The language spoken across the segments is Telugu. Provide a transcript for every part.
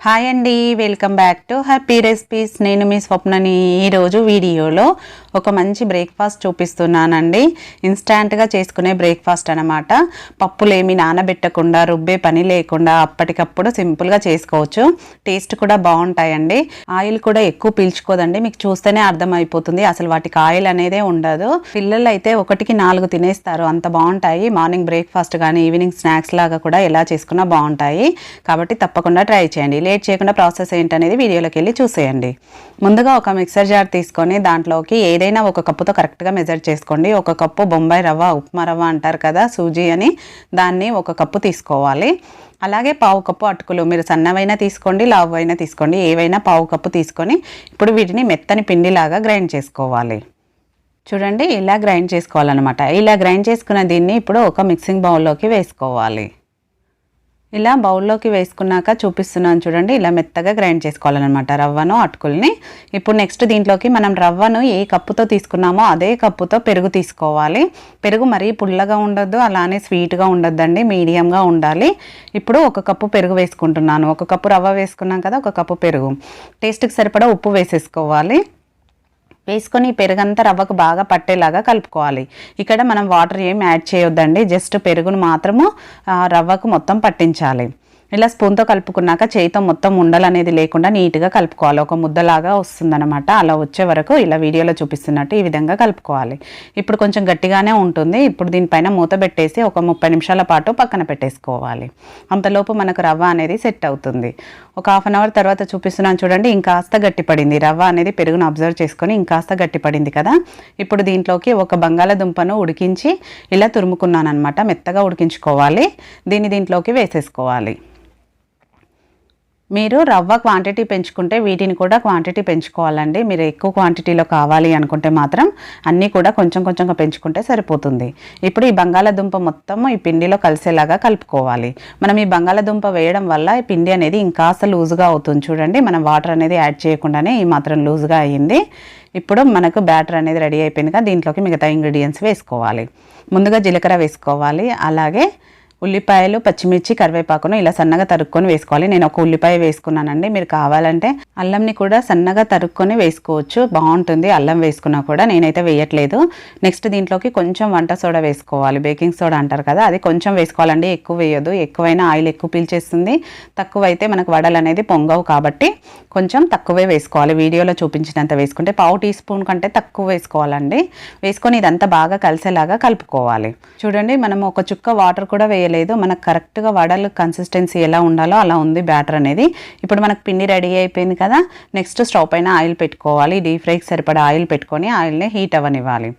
హాయ్ అండి welcome back to happy recipes నేను మీ స్వప్నని ఈరోజు వీడియోలో ఒక మంచి బ్రేక్ఫాస్ట్ చూపిస్తున్నానండి. ఇన్స్టాంట్గా చేసుకునే బ్రేక్ఫాస్ట్ అనమాట పప్పులేమి నానబెట్టకుండా రుబ్బే పని లేకుండా అప్పటికప్పుడు సింపుల్గా చేసుకోవచ్చు. టేస్ట్ కూడా బాగుంటాయండి. ఆయిల్ కూడా ఎక్కువ పీల్చుకోదండి. మీకు చూస్తేనే అర్థమైపోతుంది. అసలు వాటికి ఆయిల్ అనేదే ఉండదు. పిల్లలు అయితే ఒకటికి నాలుగు తినేస్తారు. అంత బాగుంటాయి. మార్నింగ్ బ్రేక్ఫాస్ట్ కానీ ఈవినింగ్ స్నాక్స్ లాగా కూడా ఎలా చేసుకున్నా బాగుంటాయి. కాబట్టి తప్పకుండా ట్రై చేయండి. లేట్ చేయకుండా ప్రాసెస్ ఏంటనేది వీడియోలోకి వెళ్ళి చూసేయండి. ముందుగా ఒక మిక్సర్ జార్ తీసుకొని దాంట్లోకి ఏదైనా ఒక కప్పుతో కరెక్ట్గా మెజర్ చేసుకోండి. ఒక కప్పు బొంబాయి రవ్వ ఉప్మా రవ్వ అంటారు కదా సూజీ అని దాన్ని ఒక కప్పు తీసుకోవాలి. అలాగే పావు కప్పు అటుకులు మీరు సన్నవైనా తీసుకోండి లావు అయినా తీసుకోండి ఏవైనా పావు కప్పు తీసుకొని ఇప్పుడు వీటిని మెత్తని పిండిలాగా గ్రైండ్ చేసుకోవాలి. చూడండి ఇలా గ్రైండ్ చేసుకోవాలన్నమాట. ఇలా గ్రైండ్ చేసుకున్న దీన్ని ఇప్పుడు ఒక మిక్సింగ్ బౌల్లోకి వేసుకోవాలి. ఇలా బౌల్లోకి వేసుకున్నాక చూపిస్తున్నాను చూడండి. ఇలా మెత్తగా గ్రైండ్ చేసుకోవాలన్నమాట రవ్వను అటుకుల్ని. ఇప్పుడు నెక్స్ట్ దీంట్లోకి మనం రవ్వను ఏ కప్పుతో తీసుకున్నామో అదే కప్పుతో పెరుగు తీసుకోవాలి. పెరుగు మరీ పుల్లగా ఉండొద్దు అలానే స్వీట్గా ఉండొద్దండి మీడియంగా ఉండాలి. ఇప్పుడు ఒక కప్పు పెరుగు వేసుకుంటున్నాను. ఒక కప్పు రవ్వ వేసుకున్నాం కదా ఒక కప్పు పెరుగు. టేస్ట్కి సరిపడా ఉప్పు వేసేసుకోవాలి. వేసుకొని పెరుగంతా రవ్వకు బాగా పట్టేలాగా కలుపుకోవాలి. ఇక్కడ మనం వాటర్ ఏం యాడ్ చేయొద్దండి. జస్ట్ పెరుగును మాత్రము రవ్వకు మొత్తం పట్టించాలి. ఇలా స్పూన్తో కలుపుకున్నాక చేయితో మొత్తం ఉండలు అనేది లేకుండా నీట్గా కలుపుకోవాలి. ఒక ముద్దలాగా వస్తుందనమాట అలా వచ్చే వరకు ఇలా వీడియోలో చూపిస్తున్నట్టు ఈ విధంగా కలుపుకోవాలి. ఇప్పుడు కొంచెం గట్టిగానే ఉంటుంది. ఇప్పుడు దీనిపైన మూత పెట్టేసి ఒక ముప్పై నిమిషాల పాటు పక్కన పెట్టేసుకోవాలి. అంతలోపు మనకు రవ్వ అనేది సెట్ అవుతుంది. ఒక హాఫ్ అన్ అవర్ తర్వాత చూపిస్తున్నాను చూడండి. ఇంకాస్త గట్టిపడింది. రవ్వ అనేది పెరుగును అబ్జర్వ్ చేసుకొని ఇంకాస్త గట్టిపడింది కదా. ఇప్పుడు దీంట్లోకి ఒక బంగాళదుంపను ఉడికించి ఇలా తురుముకున్నాను అనమాట మెత్తగా ఉడికించుకోవాలి. దీన్ని దీంట్లోకి వేసేసుకోవాలి. మీరు రవ్వ క్వాంటిటీ పెంచుకుంటే వీటిని కూడా క్వాంటిటీ పెంచుకోవాలండి. మీరు ఎక్కువ క్వాంటిటీలో కావాలి అనుకుంటే మాత్రం అన్నీ కూడా కొంచెం కొంచెంగా పెంచుకుంటే సరిపోతుంది. ఇప్పుడు ఈ బంగాళాదుంప మొత్తం ఈ పిండిలో కలిసేలాగా కలుపుకోవాలి. మనం ఈ బంగాళాదుంప వేయడం వల్ల ఈ పిండి అనేది ఇంకాస్త లూజుగా అవుతుంది చూడండి. మనం వాటర్ అనేది యాడ్ చేయకుండానే ఈ మాత్రం లూజుగా అయ్యింది. ఇప్పుడు మనకు బ్యాటర్ అనేది రెడీ అయిపోయిందిగా దీంట్లోకి మిగతా ఇంగ్రీడియంట్స్ వేసుకోవాలి. ముందుగా జీలకర్ర వేసుకోవాలి. అలాగే ఉల్లిపాయలు పచ్చిమిర్చి కరివేపాకును ఇలా సన్నగా తరుక్కొని వేసుకోవాలి. నేను ఒక ఉల్లిపాయ వేసుకున్నానండి. మీరు కావాలంటే అల్లంని కూడా సన్నగా తరుక్కొని వేసుకోవచ్చు. బాగుంటుంది అల్లం వేసుకున్నా కూడా. నేనైతే వేయట్లేదు. నెక్స్ట్ దీంట్లోకి కొంచెం వంట సోడా వేసుకోవాలి. బేకింగ్ సోడా అంటారు కదా అది కొంచెం వేసుకోవాలండి. ఎక్కువ వేయదు ఎక్కువైనా ఆయిల్ ఎక్కువ పీల్చేస్తుంది. తక్కువైతే మనకు వడలు అనేది పొంగవు కాబట్టి కొంచెం తక్కువే వేసుకోవాలి. వీడియోలో చూపించినంత వేసుకుంటే పావు టీ స్పూన్ కంటే తక్కువ వేసుకోవాలండి. వేసుకొని ఇదంతా బాగా కలిసేలాగా కలుపుకోవాలి. చూడండి మనం ఒక చుక్క వాటర్ కూడా వేయాలి చేయలేదు. మనకు కరెక్ట్గా వడలు కన్సిస్టెన్సీ ఎలా ఉండాలో అలా ఉంది బ్యాటర్ అనేది. ఇప్పుడు మనకు పిండి రెడీ అయిపోయింది కదా. నెక్స్ట్ స్టవ్ పైన ఆయిల్ పెట్టుకోవాలి. డీప్ ఫ్రైకి సరిపడా ఆయిల్ పెట్టుకొని ఆయిల్ని హీట్ అవ్వనివ్వాలి.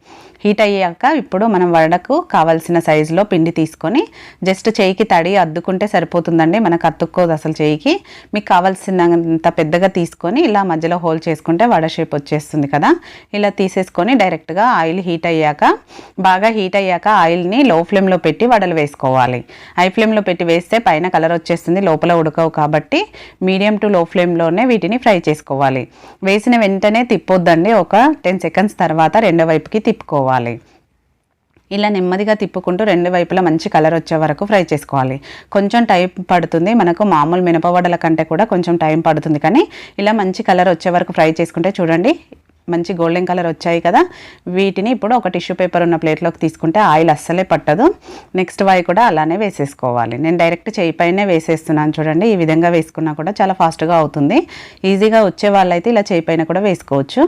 హీట్ అయ్యాక ఇప్పుడు మనం వడకు కావాల్సిన సైజులో పిండి తీసుకొని జస్ట్ చేయికి తడి అద్దుకుంటే సరిపోతుందండి. మనకు అతుక్కోదు అసలు చేయికి. మీకు కావాల్సినంత పెద్దగా తీసుకొని ఇలా మధ్యలో హోల్ చేసుకుంటే వడ షేప్ వచ్చేస్తుంది కదా. ఇలా తీసేసుకొని డైరెక్ట్గా ఆయిల్ హీట్ అయ్యాక బాగా హీట్ అయ్యాక ఆయిల్ని లో ఫ్లేమ్లో పెట్టి వడలు వేసుకోవాలి. హై ఫ్లేమ్లో పెట్టి వేస్తే పైన కలర్ వచ్చేస్తుంది లోపల ఉడకవు కాబట్టి మీడియం టు లో ఫ్లేమ్లోనే వీటిని ఫ్రై చేసుకోవాలి. వేసిన వెంటనే తిప్పొద్దండి ఒక టెన్ సెకండ్స్ తర్వాత రెండో వైపుకి తిప్పుకోవాలి. ఇలా నెమ్మదిగా తిప్పుకుంటూ రెండు వైపులా మంచి కలర్ వచ్చే వరకు ఫ్రై చేసుకోవాలి. కొంచెం టైం పడుతుంది మనకు మామూలు మినపవడల కంటే కూడా కొంచెం టైం పడుతుంది కానీ ఇలా మంచి కలర్ వచ్చే వరకు ఫ్రై చేసుకుంటే చూడండి మంచి గోల్డెన్ కలర్ వచ్చాయి కదా. వీటిని ఇప్పుడు ఒక టిష్యూ పేపర్ ఉన్న ప్లేట్లోకి తీసుకుంటే ఆయిల్ అస్సలే పట్టదు. నెక్స్ట్ వాయి కూడా అలానే వేసేసుకోవాలి. నేను డైరెక్ట్ చేయి పైనే వేసేస్తున్నాను చూడండి. ఈ విధంగా వేసుకున్నా కూడా చాలా ఫాస్ట్గా అవుతుంది. ఈజీగా వచ్చే వాళ్ళైతే ఇలా చేయి పైన కూడా వేసుకోవచ్చు.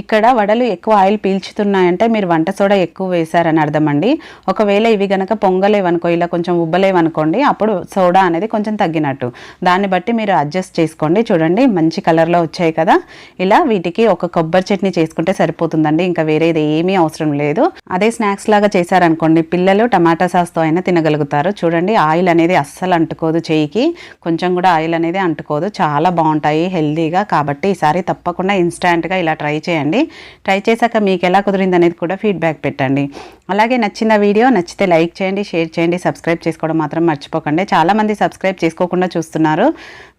ఇక్కడ వడలు ఎక్కువ ఆయిల్ పీల్చుతున్నాయంటే మీరు వంట సోడా ఎక్కువ వేశారని అర్థం అండి ఒకవేళ ఇవి గనక పొంగలేవనుకో ఇలా కొంచెం ఉబ్బలేవనుకోండి అప్పుడు సోడా అనేది కొంచెం తగ్గినట్టు. దాన్ని బట్టి మీరు అడ్జస్ట్ చేసుకోండి. చూడండి మంచి కలర్లో వచ్చాయి కదా. ఇలా వీటికి ఒక కొబ్బరి చట్నీ చేసుకుంటే సరిపోతుందండి. ఇంకా వేరేది ఏమీ అవసరం లేదు. అదే స్నాక్స్ లాగా చేశారనుకోండి పిల్లలు టమాటా సాస్తో అయినా తినగలుగుతారు. చూడండి ఆయిల్ అనేది అస్సలు అంటుకోదు చేయికి. కొంచెం కూడా ఆయిల్ అనేది అంటుకోదు. చాలా బాగుంటాయి హెల్దీగా కాబట్టి ఈసారి తప్పకుండా ఇన్స్టాంట్గా ఇలా ట్రై చేయండి. చేయండి ట్రై చేశాక మీకు ఎలా కుదిరింది అనేది కూడా ఫీడ్బ్యాక్ పెట్టండి. అలాగే నచ్చిన వీడియో నచ్చితే లైక్ చేయండి షేర్ చేయండి సబ్స్క్రైబ్ చేసుకోవడం మాత్రం మర్చిపోకండి. చాలామంది సబ్స్క్రైబ్ చేసుకోకుండా చూస్తున్నారు.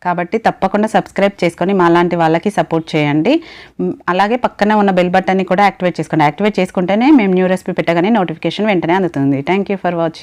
కాబట్టి తప్పకుండా సబ్స్క్రైబ్ చేసుకొని మాలాంటి వాళ్ళకి సపోర్ట్ చేయండి. అలాగే పక్కన ఉన్న బెల్ బటన్ని కూడా యాక్టివేట్ చేసుకోండి. యాక్టివేట్ చేసుకుంటేనే మేము న్యూ రెసిపీ పెట్టగానే నోటిఫికేషన్ వెంటనే అందుతుంది. Thank for watching